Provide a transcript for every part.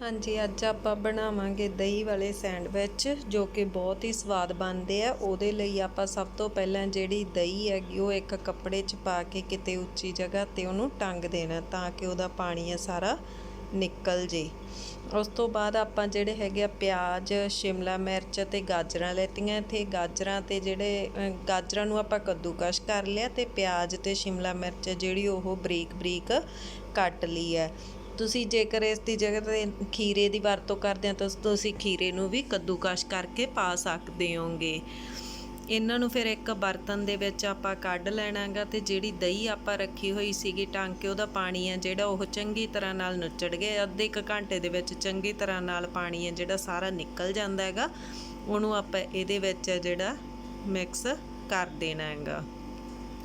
ਹਾਂਜੀ, ਅੱਜ ਆਪਾਂ ਬਣਾਵਾਂਗੇ ਦਹੀਂ ਵਾਲੇ ਸੈਂਡਵਿਚ, ਜੋ ਕਿ ਬਹੁਤ ਹੀ ਸਵਾਦ ਬਣਦੇ ਆ। ਉਹਦੇ ਲਈ ਆਪਾਂ ਸਭ ਤੋਂ ਪਹਿਲਾਂ ਜਿਹੜੀ ਦਹੀਂ ਹੈਗੀ, ਉਹ ਇੱਕ ਕੱਪੜੇ 'ਚ ਪਾ ਕੇ ਕਿਤੇ ਉੱਚੀ ਜਗ੍ਹਾ ਤੇ ਉਹਨੂੰ ਟੰਗ ਦੇਣਾ, ਤਾਂ ਕਿ ਉਹਦਾ ਪਾਣੀ ਆ ਸਾਰਾ ਨਿਕਲ ਜੇ। ਉਸ ਤੋਂ ਬਾਅਦ ਆਪਾਂ ਜਿਹੜੇ ਹੈਗੇ ਆ, ਪਿਆਜ਼, ਸ਼ਿਮਲਾ ਮਿਰਚ ਅਤੇ ਗਾਜਰਾਂ ਲੈਤੀਆਂ। ਇੱਥੇ ਗਾਜਰਾਂ ਤੇ ਜਿਹੜੇ ਗਾਜਰਾਂ ਨੂੰ ਆਪਾਂ ਕੱਦੂਕਸ਼ ਕਰ ਲਿਆ ਤੇ ਪਿਆਜ਼ ਤੇ ਸ਼ਿਮਲਾ ਮਿਰਚ ਜਿਹੜੀ ਉਹ ਬਰੀਕ ਬਰੀਕ ਕੱਟ ਲਈ ਹੈ। ਤੁਸੀਂ ਜੇਕਰ ਇਸ ਦੀ ਜਗ੍ਹਾ ਤੇ ਖੀਰੇ ਦੀ ਵਰਤੋਂ ਕਰਦੇ ਆ ਤਾਂ ਤੁਸੀਂ ਖੀਰੇ ਨੂੰ ਵੀ ਕੱਦੂਕਸ਼ ਕਰਕੇ ਪਾ ਸਕਦੇ ਹੋਗੇ। ਇਹਨਾਂ ਨੂੰ ਫਿਰ ਇੱਕ ਬਰਤਨ ਦੇ ਵਿੱਚ ਆਪਾਂ ਕੱਢ ਲੈਣਾਗਾ ਤੇ ਜਿਹੜੀ ਦਹੀਂ ਆਪਾਂ ਰੱਖੀ ਹੋਈ ਸੀਗੀ ਟਾਂਕੇ, ਉਹਦਾ ਪਾਣੀ ਹੈ ਜਿਹੜਾ ਉਹ ਚੰਗੀ ਤਰ੍ਹਾਂ ਨਾਲ ਨੁੱਚੜ ਗਿਆ ਅੱਧੇ ਇੱਕ ਘੰਟੇ ਦੇ ਵਿੱਚ ਚੰਗੀ ਤਰ੍ਹਾਂ ਨਾਲ ਪਾਣੀ ਹੈ ਜਿਹੜਾ ਸਾਰਾ ਨਿਕਲ ਜਾਂਦਾ ਹੈਗਾ, ਉਹਨੂੰ ਆਪਾਂ ਇਹਦੇ ਵਿੱਚ ਜਿਹੜਾ ਮਿਕਸ ਕਰ ਦੇਣਾ ਹੈਗਾ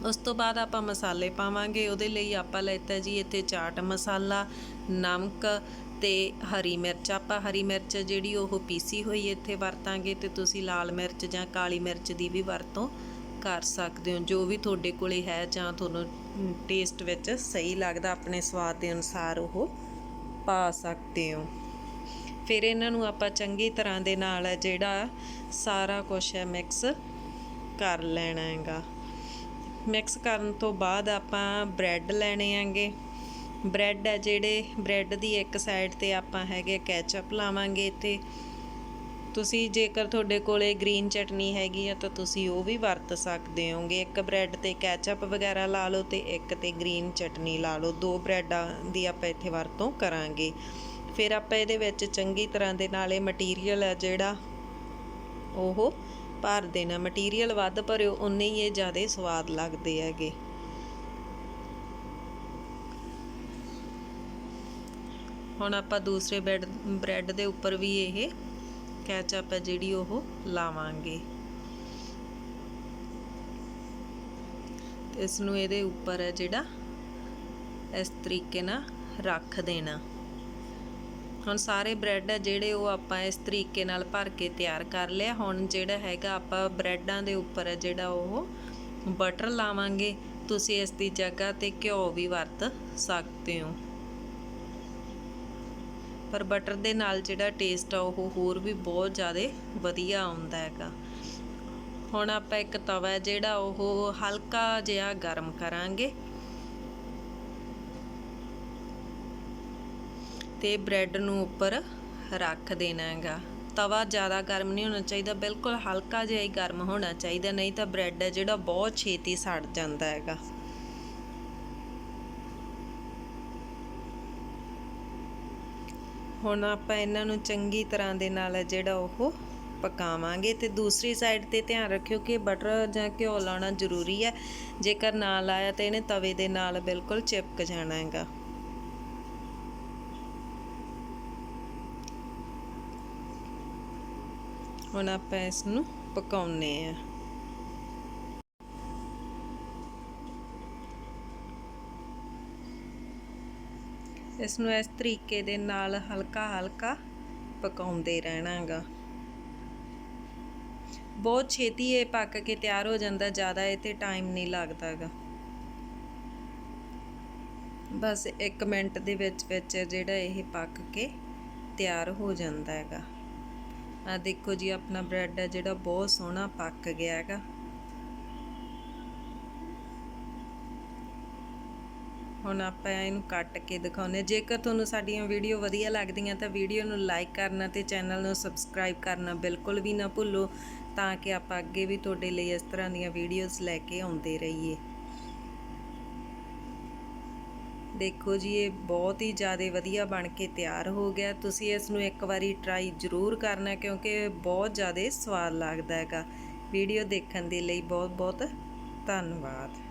ਉਸ ਤੋਂ ਬਾਅਦ ਆਪਾਂ ਮਸਾਲੇ ਪਾਵਾਂਗੇ, ਉਹਦੇ ਲਈ ਆਪਾਂ ਲੈਤਾ ਜੀ ਇੱਥੇ ਚਾਟ ਮਸਾਲਾ, ਨਮਕ ਤੇ ਹਰੀ ਮਿਰਚ। ਆਪਾਂ ਹਰੀ ਮਿਰਚ ਜਿਹੜੀ ਉਹ ਪੀਸੀ ਹੋਈ ਇੱਥੇ ਵਰਤਾਂਗੇ ਤੇ ਤੁਸੀਂ ਲਾਲ ਮਿਰਚ ਜਾਂ ਕਾਲੀ ਮਿਰਚ ਦੀ ਵੀ ਵਰਤੋਂ ਕਰ ਸਕਦੇ ਹੋ। ਜੋ ਵੀ ਤੁਹਾਡੇ ਕੋਲੇ ਹੈ ਜਾਂ ਤੁਹਾਨੂੰ ਟੇਸਟ ਵਿੱਚ ਸਹੀ ਲੱਗਦਾ, ਆਪਣੇ ਸਵਾਦ ਦੇ ਅਨੁਸਾਰ ਉਹ ਪਾ ਸਕਦੇ ਹੋ। ਫਿਰ ਇਹਨਾਂ ਨੂੰ ਆਪਾਂ ਚੰਗੀ ਤਰ੍ਹਾਂ ਦੇ ਨਾਲ ਜਿਹੜਾ ਸਾਰਾ ਕੁਝ ਹੈ ਮਿਕਸ ਕਰ ਲੈਣਾ ਹੈਗਾ। ਮਿਕਸ ਕਰਨ ਤੋਂ ਬਾਅਦ ਆਪਾਂ ਬ੍ਰੈਡ ਲੈਣੇ ਆਂਗੇ ਬ੍ਰੈਡ ਹੈ ਜਿਹੜੇ, ਬ੍ਰੈਡ ਦੀ ਇੱਕ ਸਾਈਡ ਤੇ ਆਪਾਂ ਹੈਗੇ ਕੈਚਅਪ ਲਾਵਾਂਗੇ ਤੇ ਤੁਸੀਂ ਜੇਕਰ ਤੁਹਾਡੇ ਕੋਲੇ ਗ੍ਰੀਨ ਚਟਨੀ ਹੈਗੀ ਆ ਤਾਂ ਤੁਸੀਂ ਉਹ ਵੀ ਵਰਤ ਸਕਦੇ ਹੋਗੇ। ਇੱਕ ਬ੍ਰੈਡ ਤੇ ਕੈਚਅਪ ਵਗੈਰਾ ਲਾ ਲਓ ਤੇ ਇੱਕ ਤੇ ਗ੍ਰੀਨ ਚਟਨੀ ਲਾ ਲਓ। ਦੋ ਬ੍ਰੈਡਾਂ ਦੀ ਆਪਾਂ ਇੱਥੇ ਵਰਤੋਂ ਕਰਾਂਗੇ। ਫਿਰ ਆਪਾਂ ਇਹਦੇ ਵਿੱਚ ਚੰਗੀ ਤਰ੍ਹਾਂ ਦੇ ਨਾਲ ਇਹ ਮਟੀਰੀਅਲ ਹੈ ਜਿਹੜਾ, ਉਹ ਭਰ ਦੇਣਾ। ਮਟੀਰੀਅਲ ਵੱਧ ਭਰਿਓ ਉਨੇ ਹੀ ਇਹ ਜ਼ਿਆਦਾ ਸਵਾਦ ਲੱਗਦੇ ਹੈਗੇ। ਹੁਣ ਆਪਾਂ ਦੂਸਰੇ ਬ੍ਰੈਡ ਬ੍ਰੈਡ ਦੇ ਉੱਪਰ ਵੀ ਇਹ ਕੈਚਅਪ ਹੈ ਜਿਹੜੀ ਉਹ ਲਾਵਾਂਗੇ। ਤੇ ਇਸ ਨੂੰ ਇਹਦੇ ਉੱਪਰ ਹੈ ਜਿਹੜਾ ਇਸ ਤਰੀਕੇ ਨਾਲ ਰੱਖ ਦੇਣਾ। ਹੁਣ ਸਾਰੇ ਬ੍ਰੈਡ ਆ ਜਿਹੜੇ ਉਹ ਆਪਾਂ ਇਸ ਤਰੀਕੇ ਨਾਲ ਭਰ ਕੇ ਤਿਆਰ ਕਰ ਲਿਆ। ਹੁਣ ਜਿਹੜਾ ਹੈਗਾ ਆਪਾਂ ਬ੍ਰੈਡਾਂ ਦੇ ਉੱਪਰ ਜਿਹੜਾ ਉਹ ਬਟਰ ਲਾਵਾਂਗੇ। ਤੁਸੀਂ ਇਸ ਦੀ ਜਗ੍ਹਾ ਤੇ ਘਿਓ ਵੀ ਵਰਤ ਸਕਦੇ ਹੋ। ਪਰ ਬਟਰ ਦੇ ਨਾਲ ਜਿਹੜਾ ਟੇਸਟ ਆ ਉਹ ਹੋਰ ਵੀ ਬਹੁਤ ਜ਼ਿਆਦਾ ਵਧੀਆ ਆਉਂਦਾ ਹੈਗਾ। ਹੁਣ ਆਪਾਂ ਇੱਕ ਤਵਾ ਜਿਹੜਾ ਉਹ ਹਲਕਾ ਜਿਹਾ ਗਰਮ ਕਰਾਂਗੇ। ਤੇ ਬ੍ਰੈਡ ਨੂੰ ਉੱਪਰ ਰੱਖ ਦੇਣਾ ਹੈਗਾ ਤਵਾ ਜ਼ਿਆਦਾ ਗਰਮ ਨਹੀਂ ਹੋਣਾ ਚਾਹੀਦਾ, ਬਿਲਕੁਲ ਹਲਕਾ ਜਿਹਾ ਹੀ ਗਰਮ ਹੋਣਾ ਚਾਹੀਦਾ, ਨਹੀਂ ਤਾਂ ਬ੍ਰੈਡ ਹੈ ਜਿਹੜਾ ਬਹੁਤ ਛੇਤੀ ਸੜ ਜਾਂਦਾ ਹੈਗਾ। ਹੁਣ ਆਪਾਂ ਇਹਨਾਂ ਨੂੰ ਚੰਗੀ ਤਰ੍ਹਾਂ ਦੇ ਨਾਲ ਜਿਹੜਾ ਉਹ ਪਕਾਵਾਂਗੇ ਤੇ ਦੂਸਰੀ ਸਾਈਡ ਤੇ ਧਿਆਨ ਰੱਖਿਓ ਕਿ ਬਟਰ ਜਾਂ ਘਿਓ ਲਾਉਣਾ ਜ਼ਰੂਰੀ ਹੈ। ਜੇਕਰ ਨਾ ਲਾਇਆ ਤਾਂ ਇਹਨੇ ਤਵੇ ਦੇ ਨਾਲ ਬਿਲਕੁਲ ਚਿਪਕ ਜਾਣਾ ਹੈਗਾ। ਹੁਣ ਆਪਾਂ ਇਸ ਨੂੰ ਪਕਾਉਨੇ ਆ। ਇਸ ਨੂੰ ਇਸ ਤਰੀਕੇ ਦੇ ਨਾਲ ਹਲਕਾ ਹਲਕਾ ਪਕਾਉਂਦੇ ਰਹਿਣਾਗਾ। ਬਹੁਤ ਛੇਤੀ ਇਹ ਪੱਕ ਕੇ ਤਿਆਰ ਹੋ ਜਾਂਦਾ, ਜ਼ਿਆਦਾ ਇਹ ਤੇ ਟਾਈਮ ਨਹੀਂ ਲੱਗਦਾਗਾ। ਬਸ 1 ਮਿੰਟ ਦੇ ਵਿੱਚ ਵਿੱਚ ਜਿਹੜਾ ਇਹ ਪੱਕ ਕੇ ਤਿਆਰ ਹੋ ਜਾਂਦਾ ਹੈਗਾ ਆ ਦੇਖੋ ਜੀ, ਆਪਣਾ ਬ੍ਰੈਡ ਹੈ ਜਿਹੜਾ ਬਹੁਤ ਸੋਹਣਾ ਪੱਕ ਗਿਆ ਹੈਗਾ। ਹੁਣ ਆਪਾਂ ਇਹਨੂੰ ਕੱਟ ਕੇ ਦਿਖਾਉਂਦੇ ਜੇਕਰ ਤੁਹਾਨੂੰ ਸਾਡੀਆਂ ਵੀਡੀਓ ਵਧੀਆ ਲੱਗਦੀਆਂ, ਤਾਂ ਵੀਡੀਓ ਨੂੰ ਲਾਈਕ ਕਰਨਾ ਤੇ ਚੈਨਲ ਨੂੰ ਸਬਸਕ੍ਰਾਈਬ ਕਰਨਾ ਬਿਲਕੁਲ ਵੀ ਨਾ ਭੁੱਲੋ, ਤਾਂ ਕਿ ਆਪਾਂ ਅੱਗੇ ਵੀ ਤੁਹਾਡੇ ਲਈ ਇਸ ਤਰ੍ਹਾਂ ਦੀਆਂ ਵੀਡੀਓਜ਼ ਲੈ ਕੇ ਆਉਂਦੇ ਰਹੀਏ। ਦੇਖੋ ਜੀ, ਇਹ ਬਹੁਤ ਹੀ ਜ਼ਿਆਦਾ ਵਧੀਆ ਬਣ ਕੇ ਤਿਆਰ ਹੋ ਗਿਆ। ਤੁਸੀਂ ਇਸ ਨੂੰ ਇੱਕ ਵਾਰੀ ਟਰਾਈ ਜ਼ਰੂਰ ਕਰਨਾ ਕਿਉਂਕਿ ਬਹੁਤ ਜ਼ਿਆਦਾ ਸਵਾਦ ਲੱਗਦਾ ਹੈਗਾ। ਵੀਡੀਓ ਦੇਖਣ ਦੇ ਲਈ ਬਹੁਤ ਬਹੁਤ ਧੰਨਵਾਦ।